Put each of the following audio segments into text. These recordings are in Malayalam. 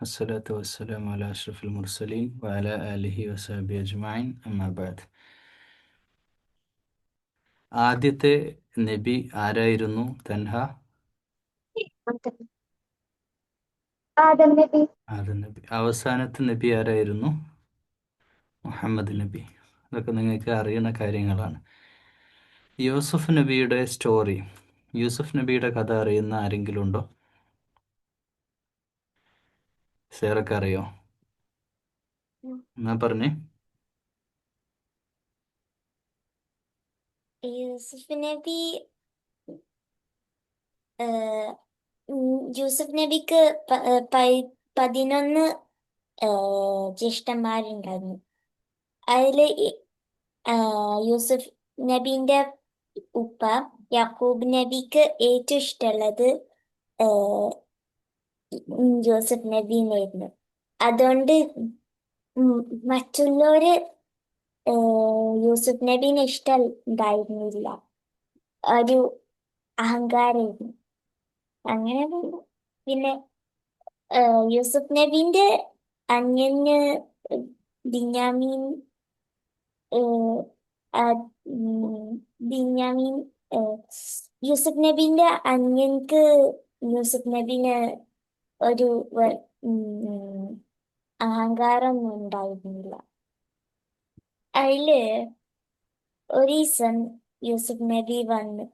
അസ്സലാത്തു മുർസലീൻ ആദ്യത്തെ നബി ആരായിരുന്നു? തൻഹ? ആദം നബി. അവസാനത്തെ നബി ആരായിരുന്നു? മുഹമ്മദ് നബി. അതൊക്കെ നിങ്ങൾക്ക് അറിയുന്ന കാര്യങ്ങളാണ്. യൂസഫ് നബിയുടെ സ്റ്റോറി യൂസഫ് നബിയുടെ കഥ അറിയുന്ന ആരെങ്കിലും ഉണ്ടോ? സേറൊക്കെ അറിയോ. എന്നാ പറഞ്ഞേ? യൂസുഫ് നബി ഏഹ്, ഉം, യൂസുഫ് നബിക്ക് പ- ഏഹ്, പൈ- പതിനൊന്ന് ഏഹ്, ജ്യേഷ്ഠന്മാരുണ്ടായിരുന്നു. അതിൽ ആഹ്, യൂസുഫ് നബിന്റെ ഉപ്പ യാക്കൂബ് നബിക്ക് ഏറ്റവും ഇഷ്ടമുള്ളത് യൂസുഫ് നബീനായിരുന്നു അതുകൊണ്ട് മറ്റുള്ളവര് യൂസുഫ് നബീനെ ഇഷ്ടം ഉണ്ടായിരുന്നില്ല. ഒരു അഹങ്കാരായിരുന്നു. അങ്ങനെ പിന്നെ. യൂസഫ് നബീന്റെ അന്യന് ബിന്യാമീൻ ബിന്യാമീൻ യൂസുഫ് നബീന്റെ അന്യൻക്ക് യൂസുഫ് നബീന് ഒരു അഹങ്കാരമൊന്നും ഉണ്ടായിരുന്നില്ല. അതിൽ ഒരു ദിവസം യൂസുഫ് നബി വന്ന്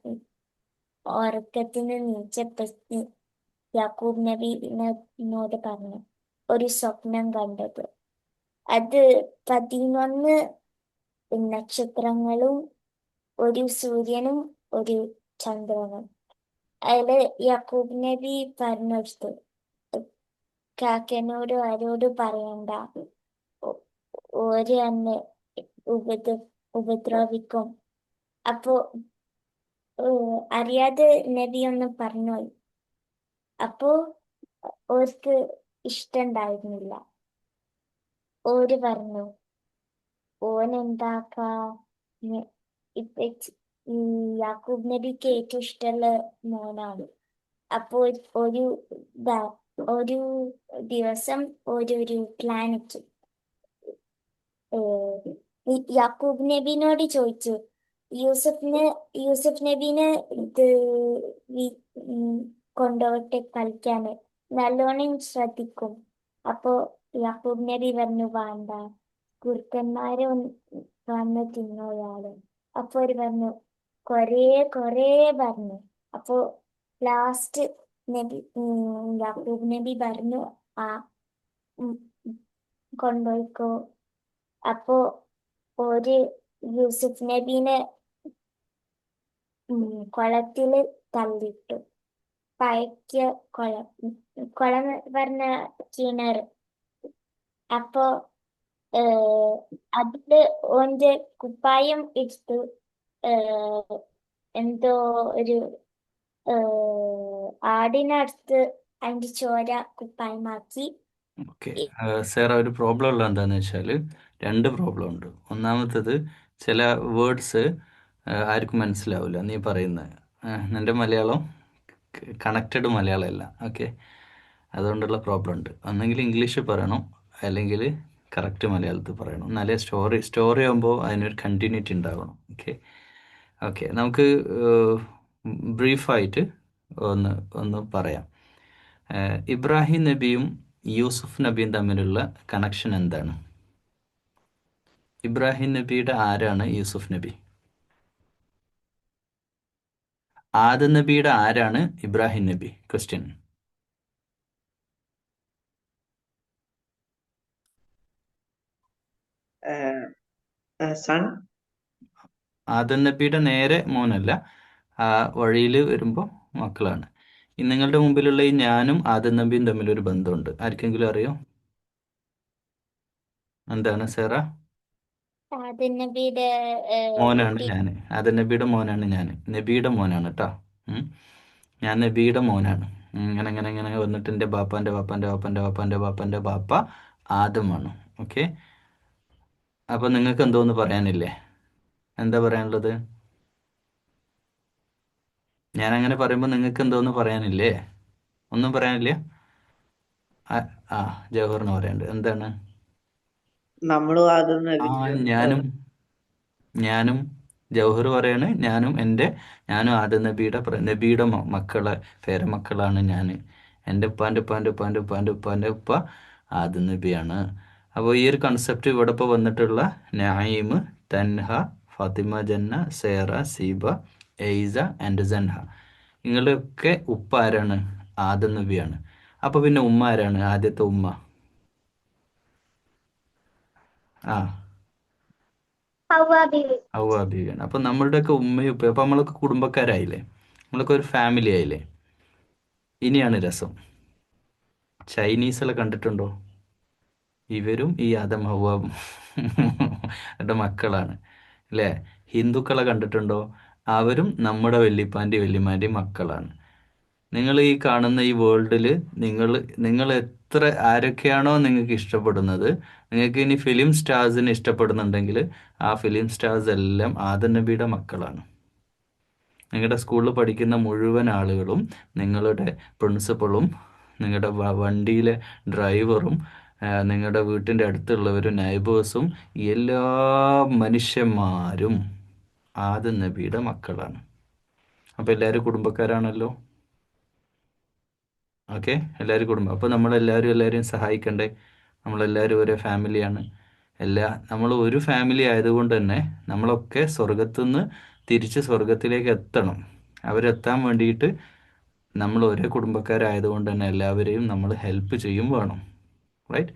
ഉറക്കത്തിന് നീച്ചപ്പെട്ട് യാക്കൂബ് നബിനോട് പറഞ്ഞു ഒരു സ്വപ്നം കണ്ടത്. അത് പതിനൊന്ന് നക്ഷത്രങ്ങളും ഒരു സൂര്യനും ഒരു ചന്ദ്രനും. അതിൽ യാക്കൂബ് നബി പറഞ്ഞെടുത്തു കാക്കനോട് ആരോട് പറയണ്ട? ഓര് എന്നെ ഉപദ്ര ഉപദ്രവിക്കും. അപ്പോ അറിയാതെ നബി ഒന്ന് പറഞ്ഞു അപ്പോ ഓർക്ക് ഇഷ്ടണ്ടായിരുന്നില്ല. ഓര് പറഞ്ഞു ഓൻ എന്താക്കാ ഇപ്പൊ യാക്കൂബ് നബിക്ക് ഏറ്റവും ഇഷ്ടമുള്ള മോനാണ്. അപ്പോ ഒരു ഒരു ദിവസം ഒരു ഈ യാക്കൂബ് നബിനോട് ചോദിച്ചു യൂസഫിന് യൂസഫ് നബീനെ ഇത് കൊണ്ടുപോട്ടെ കളിക്കാന് നല്ലോണം ശ്രദ്ധിക്കും. അപ്പോ യാക്കൂബ് നബി പറഞ്ഞു വേണ്ട കുറുക്കന്മാരെ വന്ന് തിന്നോയാൾ അപ്പൊ അവർ പറഞ്ഞു കൊറേ കൊറേ പറഞ്ഞു. അപ്പോ ലാസ്റ്റ് നബി ബി പറഞ്ഞു ആ കൊണ്ടുപോയിക്കോ. അപ്പോ ഒരു യൂസുഫ് നബീനെ കുളത്തിൽ തള്ളിട്ടു പഴക്കിയ കുളം കുളം പറഞ്ഞ കിണർ. അപ്പോ അതിൽ ഓന്റെ കുപ്പായം എടുത്തു എന്തോ ഒരു ആടിനടുത്ത് അതിന്റെ ചോര കുപ്പായമാക്കി. ഓക്കെ. സാർ ഒരു പ്രോബ്ലം ഉള്ളത് എന്താന്ന് വെച്ചാൽ രണ്ട് പ്രോബ്ലം ഉണ്ട്. ഒന്നാമത്തത് ചില വേർഡ്സ് ആർക്കും മനസ്സിലാവില്ല നീ പറയുന്നത് നിന്റെ മലയാളം കണക്റ്റഡ് മലയാളമല്ല ഓക്കെ. അതുകൊണ്ടുള്ള പ്രോബ്ലം ഉണ്ട്. ഒന്നെങ്കിൽ ഇംഗ്ലീഷ് പറയണം. അല്ലെങ്കിൽ കറക്റ്റ് മലയാളത്തിൽ പറയണം. എന്നാലേ സ്റ്റോറി സ്റ്റോറി ആകുമ്പോൾ അതിനൊരു കണ്ടിന്യൂറ്റി ഉണ്ടാവണം. ഓക്കെ. ഓക്കെ. നമുക്ക് ബ്രീഫായിട്ട് ഒന്ന് ഒന്ന് പറയാം. ഇബ്രാഹിം നബിയും യൂസുഫ് നബിയും തമ്മിലുള്ള കണക്ഷൻ എന്താണ്? ഇബ്രാഹിം നബിയുടെ ആരാണ് യൂസുഫ് നബി? ആദം നബിയുടെ ആരാണ് ഇബ്രാഹിം നബി? Question sun? ആദം നബിയുടെ നേരെ മോനല്ല. ആ വഴിയിൽ വരുമ്പോൾ മക്കളാണ്. നിങ്ങളുടെ മുമ്പിലുള്ള ഈ ഞാനും ആദം നബിയും തമ്മിലൊരു ബന്ധമുണ്ട്. ആർക്കെങ്കിലും അറിയോ? എന്താണ് സേറ? മോനാണ് ഞാൻ ആദം നബിയുടെ മോനാണ് ഞാൻ നബിയുടെ മോനാണ് കേട്ടോ ഞാൻ നബിയുടെ മോനാണ്. ഇങ്ങനെ ഇങ്ങനെ ഇങ്ങനെ വന്നിട്ട് എന്റെ ബാപ്പാന്റെ ബാപ്പാന്റെ ബാപ്പാന്റെ ബാപ്പാന്റെ ബാപ്പാന്റെ ബാപ്പ ആദമാണ്. ഓക്കെ? അപ്പോൾ നിങ്ങൾക്ക് എന്തോന്ന് പറയാനില്ലേ? എന്താ പറയാനുള്ളത്? ഞാൻ അങ്ങനെ പറയുമ്പോൾ നിങ്ങൾക്ക് എന്തോന്ന് പറയാനില്ലേ? ഒന്നും പറയാനില്ല? ആ ജവഹറിന് പറയണ്ട്. എന്താണ്? ഞാനും ഞാനും ജൗഹർ പറയാണ്. ഞാനും എന്റെ ഞാനും ആദ്യ നബിയുടെ നബിയുടെ മക്കളെ മക്കളെ പേരമക്കളാണ് ഞാൻ എന്റെ ഉപ്പാന്റെ ഉപ്പാന്റെ ഉപ്പാന്റെ ഉപ്പാന്റെ ഉപ്പാന്റെ ഉപ്പ ആദ്യ നബിയാണ്. അപ്പോൾ ഈ ഒരു കൺസെപ്റ്റ് ഇവിടെ ഇപ്പോൾ വന്നിട്ടുള്ള നായിം തൻഹ ഫാത്തിമ ജന്ന സേറ സീബ എയ്സ ആൻഡ് സൻഹ. നിങ്ങളുടെയൊക്കെ ഉപ്പ ആരാണ്? ആദം നബിയാണ്. അപ്പൊ പിന്നെ ഉമ്മ ആരാണ്? ആദ്യത്തെ ഉമ്മ. ആ. ഔവാബിയാണ് അപ്പൊ നമ്മളുടെയൊക്കെ ഉമ്മയും ഉപ്പയും. അപ്പൊ നമ്മളൊക്കെ കുടുംബക്കാരായില്ലേ? നമ്മളൊക്കെ ഒരു ഫാമിലി ആയില്ലേ? ഇനിയാണ് രസം. ചൈനീസിലെ കണ്ടിട്ടുണ്ടോ? ഇവരും ഈ ആദം ഹവാബും. മക്കളാണ്. അല്ലേ? ഹിന്ദുക്കളെ കണ്ടിട്ടുണ്ടോ? അവരും നമ്മുടെ വല്യപ്പാന്റെയും വല്യമാന്റെയും മക്കളാണ്. നിങ്ങൾ ഈ കാണുന്ന ഈ വേൾഡിൽ നിങ്ങൾ നിങ്ങൾ എത്ര ആരൊക്കെയാണോ നിങ്ങൾക്ക് ഇഷ്ടപ്പെടുന്നത് നിങ്ങൾക്ക് ഇനി ഫിലിം സ്റ്റാർസിനെ ഇഷ്ടപ്പെടുന്നുണ്ടെങ്കിൽ ആ ഫിലിം സ്റ്റാർസ് എല്ലാം ആദം നബിയുടെ മക്കളാണ്. നിങ്ങളുടെ സ്കൂളിൽ പഠിക്കുന്ന മുഴുവൻ ആളുകളും നിങ്ങളുടെ പ്രിൻസിപ്പളും നിങ്ങളുടെ വണ്ടിയിലെ ഡ്രൈവറും നിങ്ങളുടെ വീട്ടിന്റെ അടുത്തുള്ളവരും നൈബേഴ്സും എല്ലാ മനുഷ്യന്മാരും ആദം നബിയുടെ മക്കളാണ്. അപ്പോൾ എല്ലാവരും കുടുംബക്കാരാണല്ലോ? ഓക്കെ എല്ലാവരും കുടുംബം അപ്പോൾ നമ്മളെല്ലാവരും എല്ലാവരെയും സഹായിക്കണ്ടേ? നമ്മളെല്ലാവരും ഒരേ ഫാമിലിയാണ്. എല്ലാ നമ്മൾ ഒരു ഫാമിലി ആയതുകൊണ്ട് തന്നെ നമ്മളൊക്കെ സ്വർഗത്തുനിന്ന് തിരിച്ച് സ്വർഗത്തിലേക്ക് എത്തണം. അവരെത്താൻ വേണ്ടിയിട്ട് നമ്മൾ ഒരേ കുടുംബക്കാരായതുകൊണ്ട് തന്നെ എല്ലാവരെയും നമ്മൾ ഹെൽപ്പ് ചെയ്യും വേണം. റൈറ്റ്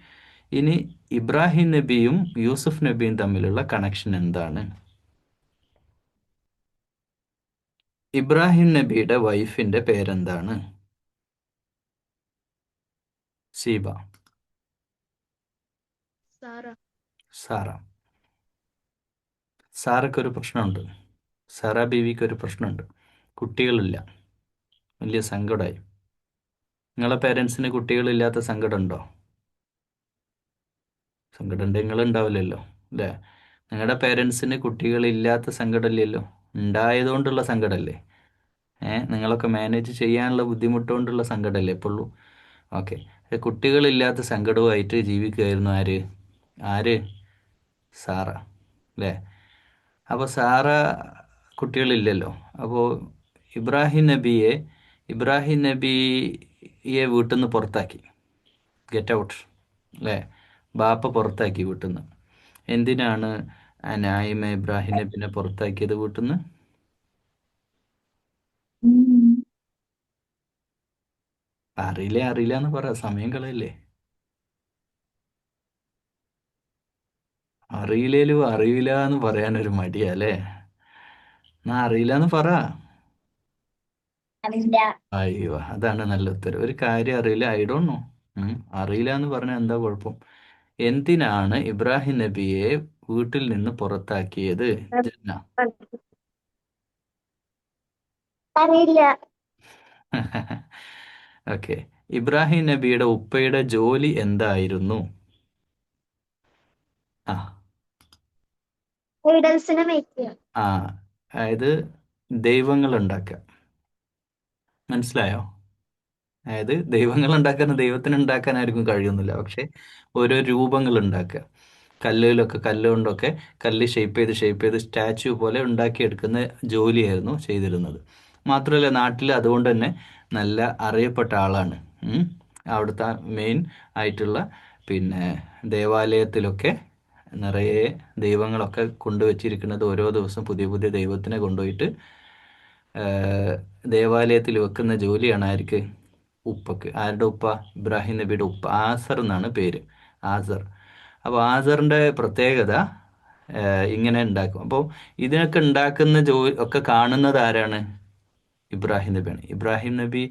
ഇനി ഇബ്രാഹിം നബിയും യൂസുഫ് നബിയും തമ്മിലുള്ള കണക്ഷൻ എന്താണ്? ഇബ്രാഹിം നബിയുടെ വൈഫിന്റെ പേരെന്താണ്? സീബ. സാറ. സാറക്കൊരു പ്രശ്നമുണ്ട്. സാറ ബീവിക്ക് ഒരു പ്രശ്നമുണ്ട്. കുട്ടികളില്ല. വലിയ സങ്കടമായി നിങ്ങളെ പേരൻസിന് കുട്ടികളില്ലാത്ത സങ്കടമുണ്ടോ? സങ്കടം നിങ്ങൾ ഉണ്ടാവില്ലല്ലോ അല്ലേ? നിങ്ങളുടെ പേരൻസിന് കുട്ടികളില്ലാത്ത സങ്കടമില്ലല്ലോ. ഉണ്ടായതുകൊണ്ടുള്ള സങ്കടമല്ലേ? ഏ നിങ്ങളൊക്കെ മാനേജ് ചെയ്യാനുള്ള ബുദ്ധിമുട്ടുകൊണ്ടുള്ള സങ്കടമല്ലേ എപ്പോഴും ഓക്കെ. കുട്ടികളില്ലാത്ത സങ്കടവുമായിട്ട് ജീവിക്കുകയായിരുന്നു ആര്? ആര്? സാറ അല്ലേ? അപ്പോൾ സാറ കുട്ടികളില്ലല്ലോ. അപ്പോൾ ഇബ്രാഹിം നബിയെ ഇബ്രാഹിം നബിയെ വീട്ടിൽ നിന്ന് പുറത്താക്കി. ഗെറ്റ് ഔട്ട് അല്ലേ? ബാപ്പ പുറത്താക്കി വീട്ടിൽ നിന്ന് എന്തിനാണ് ഇബ്രാഹിമിനെ ഇബ്രാഹിം നബിനെ പുറത്താക്കിയത് കൂട്ടുന്നു അറിയില്ല അറിയില്ല എന്ന് പറ സമയം കളയല്ലേ. അറിയില്ലേലും അറിയില്ല എന്ന് പറയാൻ ഒരു മടിയാ അല്ലേ? എന്നാ അറിയില്ല എന്ന് പറ. അയ്യോ അതാണ് നല്ല ഉത്തരം. ഒരു കാര്യം അറിയില്ല ഐ ഡോണ്ട് നോ അറിയില്ല എന്ന് പറഞ്ഞാൽ എന്താ കുഴപ്പം? എന്തിനാണ് ഇബ്രാഹിം നബിയെ വീട്ടിൽ നിന്ന് പുറത്താക്കിയത് ജന്ന. അറിയില്ല. ഓക്കെ. ഇബ്രാഹിം നബിയുടെ ഉപ്പയുടെ ജോലി എന്തായിരുന്നു? ആ. ആ അതായത് ദൈവങ്ങൾ ഉണ്ടാക്കുക മനസ്സിലായോ? അതായത് ദൈവങ്ങൾ ഉണ്ടാക്കാൻ ദൈവത്തിന് ഉണ്ടാക്കാൻ ആർക്കും കഴിയുന്നില്ല. പക്ഷെ ഓരോ രൂപങ്ങൾ ഉണ്ടാക്കുക കല്ലിലൊക്കെ കല്ലുകൊണ്ടൊക്കെ കല്ല് ഷേപ്പ് ചെയ്ത് ഷേപ്പ് ചെയ്ത് സ്റ്റാച്യു പോലെ ഉണ്ടാക്കിയെടുക്കുന്ന ജോലിയായിരുന്നു ചെയ്തിരുന്നത്. മാത്രമല്ല നാട്ടിൽ അതുകൊണ്ട് തന്നെ നല്ല അറിയപ്പെട്ട ആളാണ്. അവിടുത്തെ മെയിൻ ആയിട്ടുള്ള പിന്നെ ദേവാലയത്തിലൊക്കെ നിറയെ ദൈവങ്ങളൊക്കെ കൊണ്ടുവച്ചിരിക്കുന്നത് ഓരോ ദിവസം പുതിയ പുതിയ ദൈവത്തിനെ കൊണ്ടുപോയിട്ട് ദേവാലയത്തിൽ വെക്കുന്ന ജോലിയാണ് ആർക്ക്? ഉപ്പക്ക്. ആരുടെ ഉപ്പ? ഇബ്രാഹിം നബിയുടെ ഉപ്പ. ആസർ എന്നാണ് പേര്. ആസർ. അപ്പോൾ ആസറിന്റെ പ്രത്യേകത ഇങ്ങനെ ഉണ്ടാക്കും. അപ്പോൾ ഇതിനൊക്കെ ഉണ്ടാക്കുന്ന ജോലി ഒക്കെ കാണുന്നത് ആരാണ്? ഇബ്രാഹിം നബിയാണ് ഇബ്രാഹിം നബി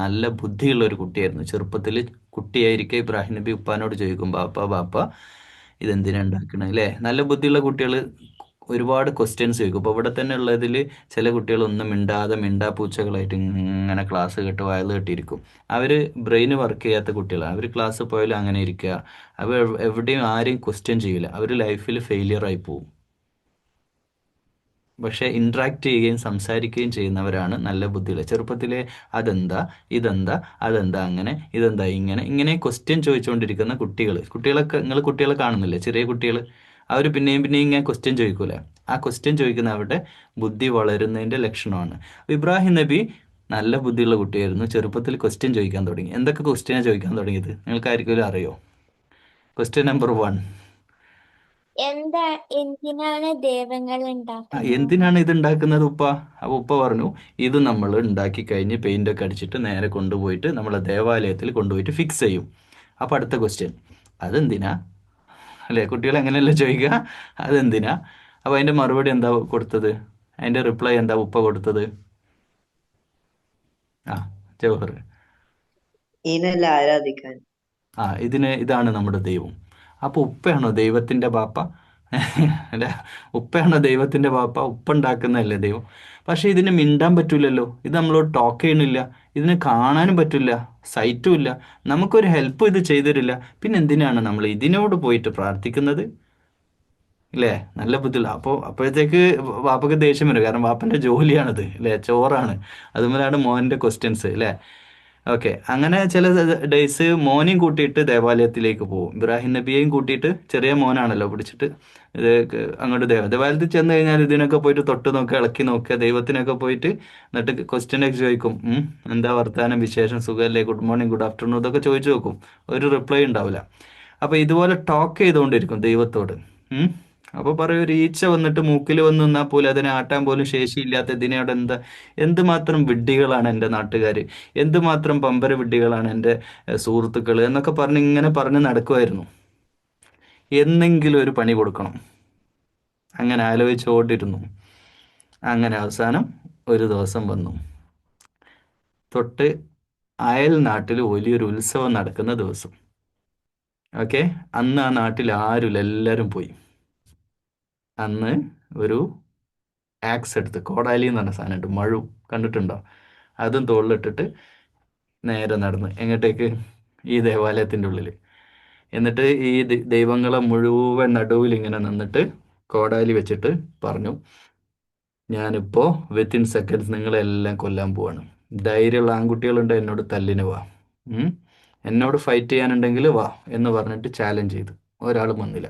നല്ല ബുദ്ധിയുള്ള ഒരു കുട്ടിയായിരുന്നു. ചെറുപ്പത്തിൽ കുട്ടിയായിരിക്കെ ഇബ്രാഹിം നബി ഉപ്പാനോട് ചോദിക്കും ബാപ്പ ബാപ്പ ഇതെന്തിനാ ഉണ്ടാക്കണേ? അല്ലേ നല്ല ബുദ്ധിയുള്ള കുട്ടികൾ ഒരുപാട് ക്വസ്റ്റ്യൻസ് ചോദിക്കും. അപ്പോൾ ഇവിടെ തന്നെ ഉള്ളതിൽ ചില കുട്ടികൾ ഒന്നും മിണ്ടാതെ മിണ്ടാ പൂച്ചകളായിട്ട് ഇങ്ങനെ ക്ലാസ് കേട്ട് വയൽ കെട്ടിയിരിക്കും. അവർ ബ്രെയിൻ വർക്ക് ചെയ്യാത്ത കുട്ടികളാണ് അവർ ക്ലാസ് പോയാലും അങ്ങനെ ഇരിക്കുക. അവർ എവിടെയും ആരെയും ക്വസ്റ്റ്യൻ ചെയ്യില്ല അവർ ലൈഫിൽ ഫെയിലിയർ ആയി പോവും. പക്ഷേ ഇൻട്രാക്ട് ചെയ്യുകയും സംസാരിക്കുകയും ചെയ്യുന്നവരാണ് നല്ല ബുദ്ധിയുള്ള. ചെറുപ്പത്തിലെ അതെന്താ ഇതെന്താ അതെന്താ അങ്ങനെ ഇതെന്താ ഇങ്ങനെ ഇങ്ങനെ ക്വസ്റ്റ്യൻ ചോദിച്ചുകൊണ്ടിരിക്കുന്ന കുട്ടികൾ കുട്ടികളൊക്കെ നിങ്ങൾ കുട്ടികളെ കാണുന്നില്ലേ? ചെറിയ കുട്ടികൾ അവർ പിന്നെയും പിന്നെയും ഇങ്ങനെ ക്വസ്റ്റ്യൻ ചോദിക്കൂലേ ആ ക്വസ്റ്റ്യൻ ചോദിക്കുന്ന അവരുടെ ബുദ്ധി വളരുന്നതിന്റെ ലക്ഷണമാണ്. ഇബ്രാഹിം നബി നല്ല ബുദ്ധിയുള്ള കുട്ടിയായിരുന്നു. ചെറുപ്പത്തിൽ ക്വസ്റ്റ്യൻ ചോദിക്കാൻ തുടങ്ങി. എന്തൊക്കെ ക്വസ്റ്റ്യനാണ് ചോദിക്കാൻ തുടങ്ങിയത്? നിങ്ങൾക്ക് ആർക്കെങ്കിലും അറിയോ? ക്വസ്റ്റ്യൻ നമ്പർ വൺ എന്താ എന്തിനാണ് ദേവങ്ങൾ എന്തിനാണ് ഇത് ഉണ്ടാക്കുന്നത് ഉപ്പ? അപ്പൊ ഉപ്പ പറഞ്ഞു ഇത് നമ്മൾ ഉണ്ടാക്കി കഴിഞ്ഞ് പെയിന്റ് ഒക്കെ അടിച്ചിട്ട് നേരെ കൊണ്ടുപോയിട്ട് നമ്മളെ ദേവാലയത്തിൽ കൊണ്ടുപോയിട്ട് ഫിക്സ് ചെയ്യും. അപ്പൊ അടുത്ത ക്വസ്റ്റ്യൻ അതെന്തിനാ? അല്ലേ? കുട്ടികൾ എങ്ങനെയല്ല ചോദിക്കുക? അതെന്തിനാ? അപ്പൊ അതിന്റെ മറുപടി എന്താ കൊടുത്തത്? അതിന്റെ റിപ്ലൈ എന്താ ഉപ്പ കൊടുത്തത്? ആ ജവഹർ. ആരാധിക്കാൻ? ആ ഇതിന് ഇതാണ് നമ്മുടെ ദൈവം. അപ്പോൾ ഉപ്പയാണോ ദൈവത്തിന്റെ ബാപ്പ? അല്ല ഉപ്പയാണോ ദൈവത്തിന്റെ ബാപ്പ? ഉപ്പ ഉണ്ടാക്കുന്നതല്ലേ ദൈവം. പക്ഷേ ഇതിന് മിണ്ടാൻ പറ്റില്ലല്ലോ ഇത് നമ്മളോട് ടോക്ക് ചെയ്യണില്ല ഇതിന് കാണാനും പറ്റില്ല സൈറ്റും ഇല്ല. നമുക്കൊരു ഹെൽപ്പ് ഇത് ചെയ്തിട്ടില്ല. പിന്നെ എന്തിനാണ് നമ്മൾ ഇതിനോട് പോയിട്ട് പ്രാർത്ഥിക്കുന്നത്? ഇല്ലേ? നല്ല ബുദ്ധിമുട്ട് അപ്പോൾ അപ്പോഴത്തേക്ക് വാപ്പക്ക് ദേഷ്യം വരും. കാരണം വാപ്പന്റെ ജോലിയാണത്. അല്ലേ ചോറാണ്. അതുപോലെയാണ് മോന്റെ ക്വസ്റ്റ്യൻസ് അല്ലേ ഓക്കെ അങ്ങനെ ചില ഡേയ്സ് മോനെയും കൂട്ടിയിട്ട് ദേവാലയത്തിലേക്ക് പോകും. ഇബ്രാഹിം നബിയെയും കൂട്ടിയിട്ട് ചെറിയ മോനാണല്ലോ പിടിച്ചിട്ട്. ഇത് അങ്ങോട്ട് ദേവ ദേവാലയത്തിൽ ചെന്ന് കഴിഞ്ഞാൽ ഇതിനൊക്കെ പോയിട്ട് തൊട്ട് നോക്കുക ഇളക്കി നോക്കുക ദൈവത്തിനൊക്കെ പോയിട്ട് എന്നിട്ട് ക്വസ്റ്റ്യൻ ഒക്കെ ചോദിക്കും. എന്താ വർത്തമാനം വിശേഷം സുഖമല്ലേ? ഗുഡ് മോർണിംഗ് ഗുഡ് ആഫ്റ്റർനൂൺ ഇതൊക്കെ ചോദിച്ചു നോക്കും. ഒരു റിപ്ലൈ ഉണ്ടാവില്ല. അപ്പോൾ ഇതുപോലെ ടോക്ക് ചെയ്തുകൊണ്ടിരിക്കും ദൈവത്തോട്. പറയൂ പറയും ഒരു ഈച്ച വന്നിട്ട് മൂക്കിൽ വന്ന് നിന്നാൽ പോലും അതിനെ ആട്ടാൻ പോലും ശേഷിയില്ലാത്ത ഇതിനോട് എന്താ? എന്തുമാത്രം വിഡ്ഢികളാണ് എന്റെ നാട്ടുകാർ എന്തുമാത്രം പമ്പര വിഡ്ഢികളാണ് എന്റെ സുഹൃത്തുക്കൾ എന്നൊക്കെ പറഞ്ഞ് ഇങ്ങനെ പറഞ്ഞ് നടക്കുമായിരുന്നു എന്നെങ്കിലും ഒരു പണി കൊടുക്കണം. അങ്ങനെ ആലോചിച്ചുകൊണ്ടിരുന്നു അങ്ങനെ അവസാനം ഒരു ദിവസം വന്നു. തൊട്ട് അയൽ നാട്ടിൽ വലിയൊരു ഉത്സവം നടക്കുന്ന ദിവസം. ഓക്കെ? അന്ന് ആ നാട്ടിൽ ആരുമില്ല എല്ലാവരും പോയി. അന്ന് ഒരു ആക്സ് എടുത്ത് കോടാലി എന്ന് പറഞ്ഞ സാധനമുണ്ട് മഴു കണ്ടിട്ടുണ്ടോ? അതും തോളിലിട്ടിട്ട് നേരെ നടന്ന് എങ്ങോട്ടേക്ക്? ഈ ദേവാലയത്തിന്റെ ഉള്ളിൽ എന്നിട്ട് ഈ ദൈവങ്ങളെ മുഴുവൻ നടുവിൽ ഇങ്ങനെ നിന്നിട്ട് കോടാലി വെച്ചിട്ട് പറഞ്ഞു ഞാനിപ്പോൾ വിത്തിൻ സെക്കൻഡ്സ് നിങ്ങളെല്ലാം കൊല്ലാൻ പോവാണ്. ധൈര്യമുള്ള ആൺകുട്ടികളുണ്ട് എന്നോട് തല്ലിന് വാ. എന്നോട് ഫൈറ്റ് ചെയ്യാനുണ്ടെങ്കിൽ വാ എന്ന് പറഞ്ഞിട്ട് ചാലഞ്ച് ചെയ്തു. ഒരാളും വന്നില്ല.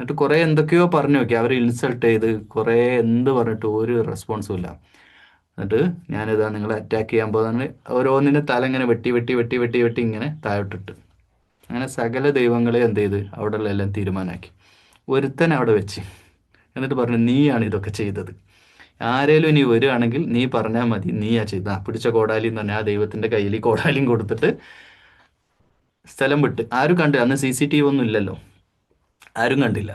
എന്നിട്ട് കുറേ എന്തൊക്കെയോ പറഞ്ഞു നോക്കി. അവരെ ഇൻസൾട്ട് ചെയ്ത് കുറേ എന്ത് പറഞ്ഞിട്ട് ഒരു റെസ്പോൺസും ഇല്ല. എന്നിട്ട് ഞാനിതാ നിങ്ങളെ അറ്റാക്ക് ചെയ്യാൻ പോകുന്ന ഓരോന്നിന്റെ തല ഇങ്ങനെ വെട്ടി വെട്ടി വെട്ടി വെട്ടി വെട്ടി ഇങ്ങനെ താഴോട്ടിട്ട്. അങ്ങനെ സകല ദൈവങ്ങളെ എന്ത് ചെയ്ത്? അവിടെയുള്ള എല്ലാം തീരുമാനമാക്കി. ഒരുത്തൻ അവിടെ വെച്ച്. എന്നിട്ട് പറഞ്ഞു നീയാണ് ഇതൊക്കെ ചെയ്തത്. ആരേലും ഇനി വരികയാണെങ്കിൽ നീ പറഞ്ഞാൽ മതി. നീയാ ചെയ്ത പിടിച്ച കോടാലി എന്ന് പറഞ്ഞാൽ ആ ദൈവത്തിന്റെ കയ്യിൽ കോടാലിയും കൊടുത്തിട്ട് സ്ഥലം വിട്ട്. ആരും കണ്ടു. അന്ന് സി സി ടി വി ഒന്നും ഇല്ലല്ലോ. ആരും കണ്ടില്ല.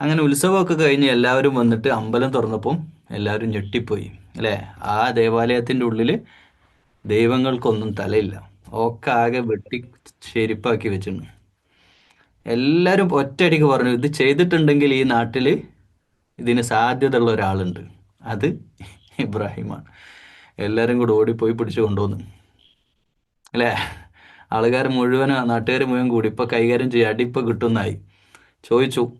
അങ്ങനെ ഉത്സവമൊക്കെ കഴിഞ്ഞ് എല്ലാവരും വന്നിട്ട് അമ്പലം തുറന്നപ്പം എല്ലാവരും ഞെട്ടിപ്പോയി അല്ലേ? ആ ദേവാലയത്തിന്റെ ഉള്ളിൽ ദൈവങ്ങൾക്കൊന്നും തലയില്ല. ഒക്കെ ആകെ വെട്ടി ശരിപ്പാക്കി വെച്ചിട്ടുണ്ട് എല്ലാവരും ഒറ്റയടിക്ക് പറഞ്ഞു ഇത് ചെയ്തിട്ടുണ്ടെങ്കിൽ ഈ നാട്ടിൽ ഇതിന് സാധ്യത ഉള്ള ഒരാളുണ്ട്. അത് ഇബ്രാഹിമാണ്. എല്ലാവരും കൂടെ ഓടിപ്പോയി പിടിച്ചു കൊണ്ടുവന്നു. അല്ലേ? ആൾക്കാർ മുഴുവൻ നാട്ടുകാർ മുഴുവൻ കൂടി. ഇപ്പം കൈകാര്യം ചെയ്യാം. അടി ഇപ്പൊ കിട്ടുന്നായി ചോദിച്ചു.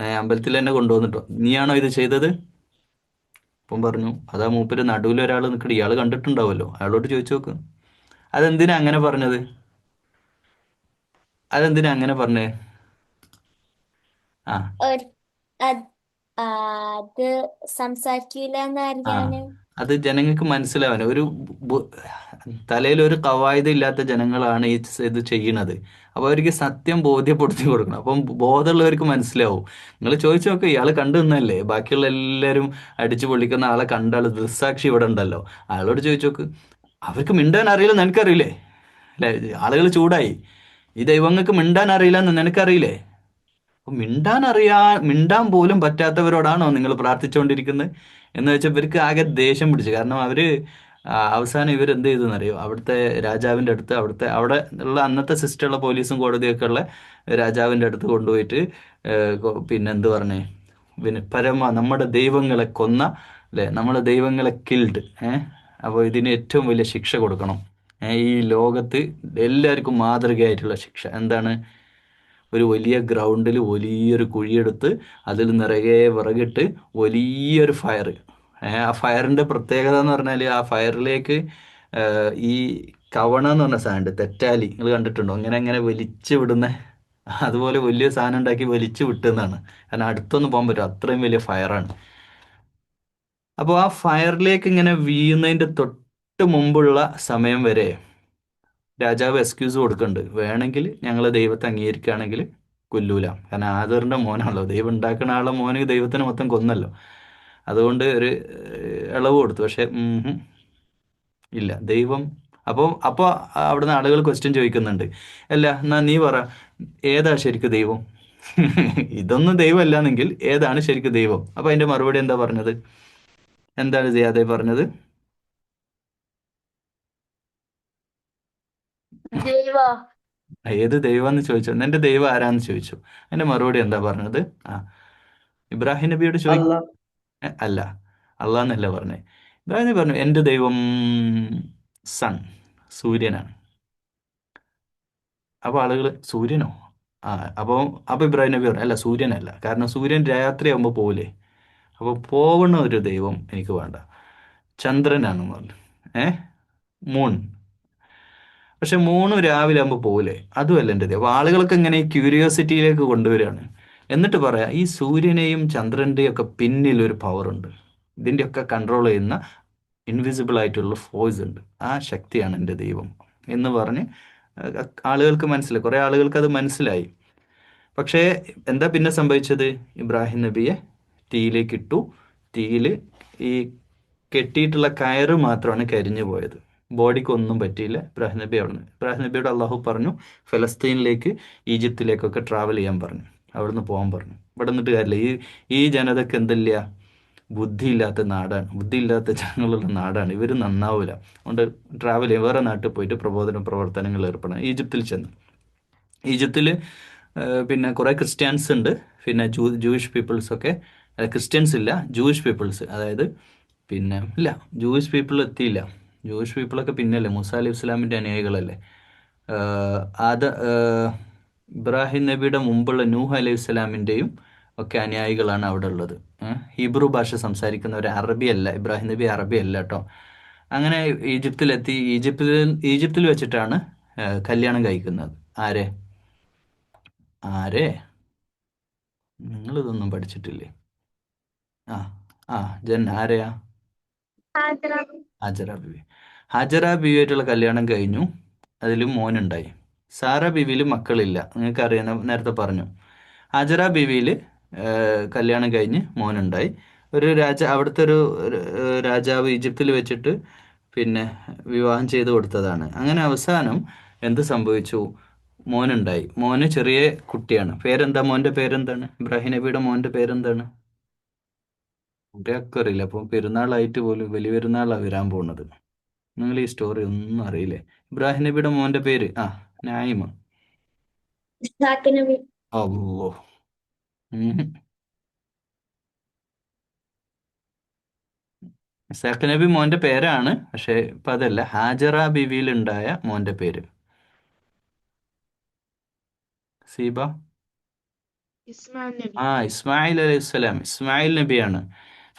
"ഏ, അമ്പലത്തിൽ തന്നെ കൊണ്ടുവന്നിട്ടോ. നീയാണോ ഇത് ചെയ്തത്? അപ്പം പറഞ്ഞു അതാ മൂപ്പര് നടുവിൽ ഒരാൾ നിൽക്കട്ടെ ഇയാൾ കണ്ടിട്ടുണ്ടാവുമല്ലോ. അയാളോട് ചോദിച്ചു നോക്ക്. അതെന്തിനാ അങ്ങനെ പറഞ്ഞത്? അതെന്തിനാ അങ്ങനെ പറഞ്ഞേ? ആ. അത് അത് അത് ജനങ്ങൾക്ക് മനസ്സിലാവാൻ ഒരു തലയിൽ ഒരു കവായത ഇല്ലാത്ത ജനങ്ങളാണ് ഈ ഇത് ചെയ്യണത് അപ്പോൾ അവർക്ക് സത്യം ബോധ്യപ്പെടുത്തി കൊടുക്കണം. അപ്പം ബോധമുള്ളവർക്ക് മനസ്സിലാവും. നിങ്ങൾ ചോദിച്ചു നോക്കുക ഇയാൾ കണ്ടു നിന്നല്ലേ? ബാക്കിയുള്ള എല്ലാവരും അടിച്ചു പൊളിക്കുന്ന ആളെ കണ്ട ആൾ ദൃസാക്ഷി ഇവിടെ ഉണ്ടല്ലോ. അയാളോട് ചോദിച്ചു നോക്ക് അവർക്ക് മിണ്ടാൻ അറിയില്ല നിനക്കറിയില്ലേ? അല്ലെ? ആളുകൾ ചൂടായി. ഈ ദൈവങ്ങൾക്ക് മിണ്ടാൻ അറിയില്ല എന്ന് നിനക്കറിയില്ലേ? അപ്പൊ മിണ്ടാൻ അറിയാ മിണ്ടാൻ പോലും പറ്റാത്തവരോടാണോ നിങ്ങൾ പ്രാർത്ഥിച്ചുകൊണ്ടിരിക്കുന്നത്? എന്ന് വെച്ചാൽ ഇവർക്ക് ആകെ ദേഷ്യം പിടിച്ചു. കാരണം അവർ ആ, അവസാനം ഇവർ എന്ത് ചെയ്തു അറിയോ? അവിടുത്തെ രാജാവിന്റെ അടുത്ത് അവിടുത്തെ അവിടെ ഉള്ള അന്നത്തെ സിസ്റ്റമുള്ള പോലീസും കോടതിയൊക്കെ ഉള്ള രാജാവിന്റെ അടുത്ത് കൊണ്ടുപോയിട്ട് പിന്നെ എന്ത് പറഞ്ഞേ? പിന്നെ പരമ നമ്മുടെ ദൈവങ്ങളെ കൊന്ന അല്ലെ? നമ്മുടെ ദൈവങ്ങളെ കിൽഡ് ഏഹ് അപ്പോൾ ഇതിന് ഏറ്റവും വലിയ ശിക്ഷ കൊടുക്കണം. ഈ ലോകത്ത് എല്ലാവർക്കും മാതൃകയായിട്ടുള്ള ശിക്ഷ. എന്താണ്? ഒരു വലിയ ഗ്രൗണ്ടിൽ വലിയൊരു കുഴിയെടുത്ത് അതിൽ നിറയെ വിറകിട്ട് വലിയൊരു ഫയർ ആ ഫയറിന്റെ പ്രത്യേകത എന്ന് പറഞ്ഞാൽ ആ ഫയറിലേക്ക് ഈ കവണ എന്ന് പറഞ്ഞ സാധനം തെറ്റാലി. നിങ്ങൾ കണ്ടിട്ടുണ്ടോ? അങ്ങനെ അങ്ങനെ വലിച്ചു വിടുന്ന അതുപോലെ വലിയ സാധനം ഉണ്ടാക്കി വലിച്ചു വിട്ടുന്നതാണ് കാരണം അടുത്തൊന്നും പോകാൻ പറ്റും അത്രയും വലിയ ഫയറാണ് അപ്പോൾ ആ ഫയറിലേക്ക് ഇങ്ങനെ വീഴുന്നതിന്റെ തൊട്ട് മുമ്പുള്ള സമയം വരെ രാജാവ് എക്സ്ക്യൂസ് കൊടുക്കുന്നുണ്ട് വേണമെങ്കിൽ ഞങ്ങൾ ദൈവത്തെ അംഗീകരിക്കുകയാണെങ്കിൽ കൊല്ലൂല. കാരണം ആദറിന്റെ മോനാണല്ലോ. ദൈവം ഉണ്ടാക്കുന്ന ആളെ മോന് ദൈവത്തിന് മൊത്തം കൊന്നല്ലോ. അതുകൊണ്ട് ഒരു ഇളവ് കൊടുത്തു. പക്ഷെ ഇല്ല. ദൈവം അപ്പോൾ അപ്പോൾ അവിടുന്ന് ആളുകൾ ക്വസ്റ്റ്യൻ ചോദിക്കുന്നുണ്ട്. അല്ല എന്നാ നീ പറ ഏതാ ശരിക്കും ദൈവം? ഇതൊന്നും ദൈവമല്ലാന്നെങ്കിൽ ഏതാണ് ശരിക്കും ദൈവം? അപ്പോൾ അതിന്റെ മറുപടി എന്താ പറഞ്ഞത്? എന്താണ് ചെയ്യാതെ പറഞ്ഞത്? ദൈവ? ഏത് ദൈവം എന്ന് ചോദിച്ചു? നിന്റെ ദൈവം ആരാന്ന് ചോദിച്ചു? അതിന്റെ മറുപടി എന്താ പറഞ്ഞത്? ആ. ഇബ്രാഹിം നബിയോട് ചോദിക്കും അല്ല അള്ളാഹ് എന്നല്ല അള്ളാന്നല്ല പറഞ്ഞേ. ഇബ്രാഹിം നബി പറഞ്ഞു എന്റെ ദൈവം സൺ സൂര്യനാണ്. അപ്പൊ ആളുകൾ സൂര്യനോ? ആ അപ്പോൾ അപ്പൊ ഇബ്രാഹിം നബി പറഞ്ഞു അല്ല സൂര്യനല്ല. കാരണം സൂര്യൻ രാത്രിയാകുമ്പോൾ പോവില്ലേ? അപ്പോൾ പോവണ ഒരു ദൈവം എനിക്ക് വേണ്ട. ചന്ദ്രനാണെന്ന് പറഞ്ഞു. ഏ? മൂൺ. പക്ഷെ മൂന്ന് രാവിലെ ആകുമ്പോൾ പോകില്ലേ അതുമല്ല എന്റെ ദൈവം. ആളുകൾക്ക് ഇങ്ങനെ ക്യൂരിയോസിറ്റിയിലേക്ക് കൊണ്ടുവരികയാണ്. എന്നിട്ട് പറയാം ഈ സൂര്യനെയും ചന്ദ്രന്റെയും ഒക്കെ പിന്നിൽ ഒരു പവർ ഉണ്ട് ഇതിന്റെയൊക്കെ കൺട്രോൾ ചെയ്യുന്ന ഇൻവിസിബിൾ ആയിട്ടുള്ള ഫോഴ്സ് ഉണ്ട്. ആ ശക്തിയാണ് എന്റെ ദൈവം എന്ന് പറഞ്ഞ് ആളുകൾക്ക് മനസ്സിലായി. കുറേ ആളുകൾക്ക് അത് മനസ്സിലായി. പക്ഷേ എന്താ പിന്നെ സംഭവിച്ചത്? ഇബ്രാഹിം നബിയെ തീയിലേക്ക് ഇട്ടു. തീയിൽ ഈ കെട്ടിയിട്ടുള്ള കയറ് മാത്രമാണ് കരിഞ്ഞു പോയത്. ബോഡിക്ക് ഒന്നും പറ്റിയില്ല. ഇബ്രാഹിം നബി അവിടുന്ന് ഇബ്രാഹിം നബിയോട് അള്ളാഹു പറഞ്ഞു ഫലസ്തീനിലേക്ക് ഈജിപ്തിലേക്കൊക്കെ ട്രാവൽ ചെയ്യാൻ പറഞ്ഞു. അവിടുന്ന് പോകാൻ പറഞ്ഞു. ഇവിടെ നിന്നിട്ട് കാര്യമില്ല. ഈ ഈ ജനതക്ക് എന്തില്ല? ബുദ്ധിയില്ലാത്ത നാടാണ്. ബുദ്ധിയില്ലാത്ത ജനങ്ങളുള്ള നാടാണ്. ഇവർ നന്നാവില്ല അതുകൊണ്ട് ട്രാവൽ ചെയ്യും വേറെ നാട്ടിൽ പോയിട്ട് പ്രബോധന പ്രവർത്തനങ്ങൾ ഏർപ്പെടണം. ഈജിപ്തിൽ ചെന്നു. ഈജിപ്തിൽ പിന്നെ കുറേ ക്രിസ്ത്യാൻസ് ഉണ്ട്. പിന്നെ ജൂ ജൂയിഷ് പീപ്പിൾസ് ഒക്കെ ക്രിസ്ത്യൻസ് ഇല്ല ജൂയിഷ് പീപ്പിൾസ്. അതായത് പിന്നെ ഇല്ല ജൂയിഷ് പീപ്പിൾ എത്തിയില്ല. ജൂയിഷ് പീപ്പിളൊക്കെ പിന്നല്ലേ മൂസ അലി ഇസ്ലാമിന്റെ അനുയായികളല്ലേ? അത് ഇബ്രാഹിം നബിയുടെ മുമ്പുള്ള നൂഹ് അലൈഹി ഇസ്ലാമിന്റെയും ഒക്കെ അനുയായികളാണ് അവിടെ ഉള്ളത്. ഹീബ്രു ഭാഷ സംസാരിക്കുന്നവർ അറബി അല്ല ഇബ്രാഹിം നബി അറബി അല്ല കേട്ടോ. അങ്ങനെ ഈജിപ്തിലെത്തി ഈജിപ്തിൽ ഈജിപ്തിൽ വെച്ചിട്ടാണ് കല്യാണം കഴിക്കുന്നത്. ആരെ? ആരെ? നിങ്ങളിതൊന്നും പഠിച്ചിട്ടില്ലേ? ആ ആ ജൻ ആരെയാ? ബിവി ഹാജറ ബിവിയായിട്ടുള്ള കല്യാണം കഴിഞ്ഞു. അതിൽ മോനുണ്ടായി. സാറ ബിവിയിൽ മക്കളില്ല. നിങ്ങൾക്ക് അറിയാൻ നേരത്തെ പറഞ്ഞു. ഹജറ ബിവിയിൽ കല്യാണം കഴിഞ്ഞ് മോനുണ്ടായി. ഒരു രാജ അവിടുത്തെ ഒരു രാജാവ് ഈജിപ്തിൽ വെച്ചിട്ട് പിന്നെ വിവാഹം ചെയ്ത് കൊടുത്തതാണ്. അങ്ങനെ അവസാനം എന്ത് സംഭവിച്ചു? മോനുണ്ടായി. മോന് ചെറിയ കുട്ടിയാണ്. പേരെന്താ? മോന്റെ പേരെന്താണ്? ഇബ്രാഹിം നബിയുടെ മോന്റെ പേരെന്താണ്? കുട്ടിയൊക്കെ അറിയില്ല. അപ്പം പെരുന്നാളായിട്ട് പോലും വലിയ പെരുന്നാളാണ് വരാൻ പോകുന്നത്. നിങ്ങൾ ഈ സ്റ്റോറി ഒന്നും അറിയില്ലേ? ഇബ്രാഹിം നബിയുടെ മോന്റെ പേര്? ആ നായിമ. അല്ലോ ഇസാഖ് നബി മോന്റെ പേരാണ് പക്ഷെ ഇപ്പൊ അതല്ല ഹാജറ ബിവിയിൽ ഉണ്ടായ മോന്റെ പേര്. സീബ? ആ ഇസ്മായിൽ അലൈഹി സ്വലാം ഇസ്മായിൽ നബിയാണ്.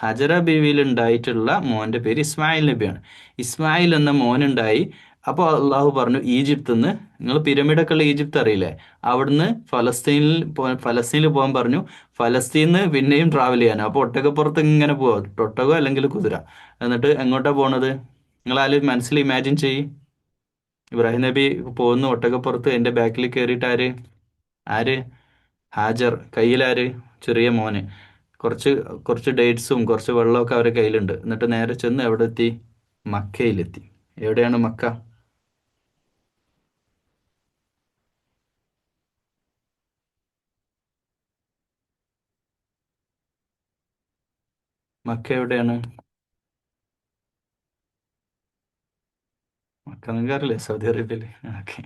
ഹജറ ബീവിയിൽ ഉണ്ടായിട്ടുള്ള മോന്റെ പേര് ഇസ്മായിൽ നബിയാണ്. ഇസ്മായിൽ എന്ന മോനുണ്ടായി. അപ്പോൾ അള്ളാഹു പറഞ്ഞു ഈജിപ്തിൽ നിന്ന് നിങ്ങൾ പിരമിഡൊക്കെ ഉള്ള ഈജിപ്ത് അറിയില്ലേ? അവിടുന്ന് ഫലസ്തീനിൽ ഫലസ്തീനിൽ പോകാൻ പറഞ്ഞു. ഫലസ്തീനിൽ പിന്നെയും ട്രാവൽ ചെയ്യാനോ അപ്പോൾ ഒട്ടകപ്പുറത്ത് ഇങ്ങനെ പോവാം. ഒട്ടകോ അല്ലെങ്കിൽ കുതിര. എന്നിട്ട് എങ്ങോട്ടാണ് പോണത്? നിങ്ങൾ ആരും മനസ്സിൽ ഇമാജിൻ ചെയ്യ്. ഇബ്രാഹിം നബി പോകുന്നു ഒട്ടകപ്പുറത്ത്. എന്റെ ബാക്കിൽ കയറിയിട്ട് ആര്? ആര്? ഹാജർ. കയ്യിലാര്? ചെറിയ മോന്. കുറച്ച് കുറച്ച് ഡേറ്റ്സും കുറച്ച് വെള്ളമൊക്കെ അവരുടെ കയ്യിലുണ്ട്. എന്നിട്ട് നേരെ ചെന്ന് എവിടെ എത്തി മക്കയിലെത്തി. എവിടെയാണ് മക്ക? മക്ക എവിടെയാണ്? അറിയില്ലേ സൗദി അറേബ്യയിൽ ഓക്കെ.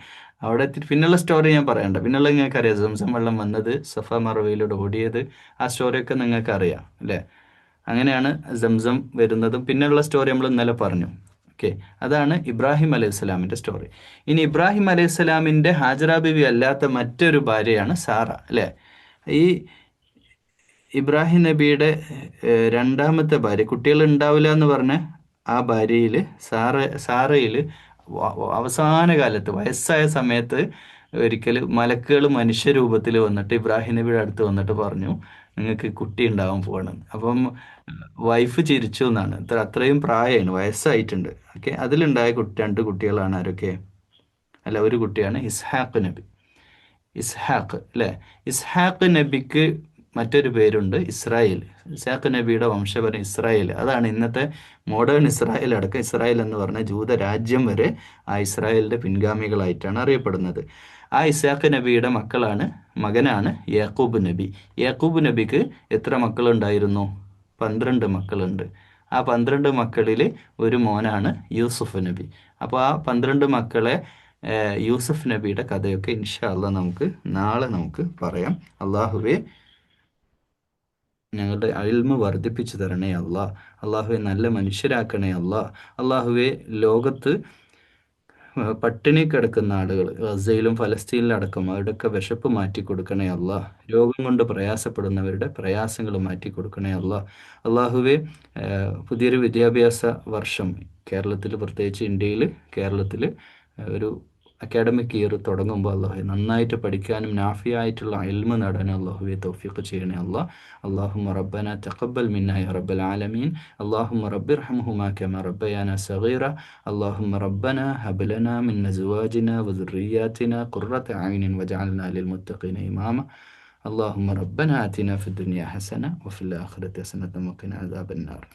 അവിടെ എത്തി പിന്നുള്ള സ്റ്റോറി ഞാൻ പറയണ്ട പിന്നുള്ള നിങ്ങൾക്ക് അറിയാം സംസം വെള്ളം വന്നത് സഫ മറവയിലൂടെ ഓടിയത്. ആ സ്റ്റോറിയൊക്കെ നിങ്ങൾക്ക് അറിയാം അല്ലേ? അങ്ങനെയാണ് സംസം വരുന്നതും. പിന്നെയുള്ള സ്റ്റോറി നമ്മൾ ഇന്നലെ പറഞ്ഞു. ഓക്കെ. അതാണ് ഇബ്രാഹിം അലൈഹി സ്വലാമിന്റെ സ്റ്റോറി ഇനി ഇബ്രാഹിം അലൈഹി സ്വലാമിന്റെ ഹാജറ ബിബി അല്ലാത്ത മറ്റൊരു ഭാര്യയാണ് സാറ അല്ലേ? ഈ ഇബ്രാഹിം നബിയുടെ രണ്ടാമത്തെ ഭാര്യ കുട്ടികൾ ഉണ്ടാവില്ല എന്ന് പറഞ്ഞ ആ ഭാര്യയിൽ സാറ സാറയിൽ അവസാന കാലത്ത് വയസ്സായ സമയത്ത് ഒരിക്കൽ മലക്കുകൾ മനുഷ്യരൂപത്തിൽ വന്നിട്ട് ഇബ്രാഹിം നബിയുടെ അടുത്ത് വന്നിട്ട് പറഞ്ഞു നിങ്ങൾക്ക് കുട്ടി ഉണ്ടാവാൻ പോകണം അപ്പം വൈഫ് ചിരിച്ചു എന്നാണ്. ഇത്ര അത്രയും പ്രായമാണ് വയസ്സായിട്ടുണ്ട്. ഓക്കെ അതിലുണ്ടായ കുട്ടി രണ്ട് കുട്ടികളാണ് ആരൊക്കെ? അല്ല ഒരു കുട്ടിയാണ് ഇസ്ഹാഖ് നബി. ഇസ്ഹാഖ് അല്ലേ? ഇസ്ഹാഖ് നബിക്ക് മറ്റൊരു പേരുണ്ട് ഇസ്രായേൽ. ഇസാഖ് നബിയുടെ വംശപരം ഇസ്രായേൽ. അതാണ് ഇന്നത്തെ മോഡേൺ ഇസ്രായേൽ അടക്കം ഇസ്രായേൽ എന്ന് പറഞ്ഞ ജൂത രാജ്യം വരെ ആ ഇസ്രായേലിന്റെ പിൻഗാമികളായിട്ടാണ് അറിയപ്പെടുന്നത്. ആ ഇസാഖ് നബിയുടെ മക്കളാണ് മകനാണ് യാക്കൂബ് നബി. യാക്കൂബ് നബിക്ക് എത്ര മക്കളുണ്ടായിരുന്നു? പന്ത്രണ്ട് മക്കളുണ്ട്. ആ പന്ത്രണ്ട് മക്കളിൽ ഒരു മോനാണ് യൂസുഫ് നബി. അപ്പോൾ ആ പന്ത്രണ്ട് മക്കളെ യൂസഫ് നബിയുടെ കഥയൊക്കെ ഇൻഷാ അല്ലാ നമുക്ക് നാളെ നമുക്ക് പറയാം. അള്ളാഹുവെ ഞങ്ങളുടെ അയൽമ വർദ്ധിപ്പിച്ചു തരണേ അല്ല. അള്ളാഹുവെ നല്ല മനുഷ്യരാക്കണേ അല്ല. അള്ളാഹുവെ ലോകത്ത് പട്ടിണി കിടക്കുന്ന ആളുകൾ ഗസയിലും ഫലസ്തീനിലും അടക്കം അവരുടെയൊക്കെ വിശപ്പ് മാറ്റി കൊടുക്കണേ അല്ല. രോഗം കൊണ്ട് പ്രയാസപ്പെടുന്നവരുടെ പ്രയാസങ്ങൾ മാറ്റി കൊടുക്കണേ അല്ല. അള്ളാഹുവെ പുതിയൊരു വിദ്യാഭ്യാസ വർഷം കേരളത്തിൽ പ്രത്യേകിച്ച് ഇന്ത്യയിൽ കേരളത്തിൽ ഒരു അക്കാഡമിക് ഇയർ തുടങ്ങുമ്പോൾ അള്ളാഹു നന്നായിട്ട് പഠിക്കാനും നാഫിയായിട്ടുള്ള ഇൽമ നേടാനും അള്ളാഹുവെ തൗഫീഖ് ചെയ്യണേ അല്ലാ اللهم ربنا تقبل منا يا رب العالمين اللهم رب ارحمهما كما ربيانا صغيرا اللهم ربنا هب لنا من أزواجنا وذرياتنا قرة أعين واجعلنا للمتقين إماما اللهم ربنا آتنا في الدنيا حسنة وفي الآخرة حسنة وقنا عذاب النار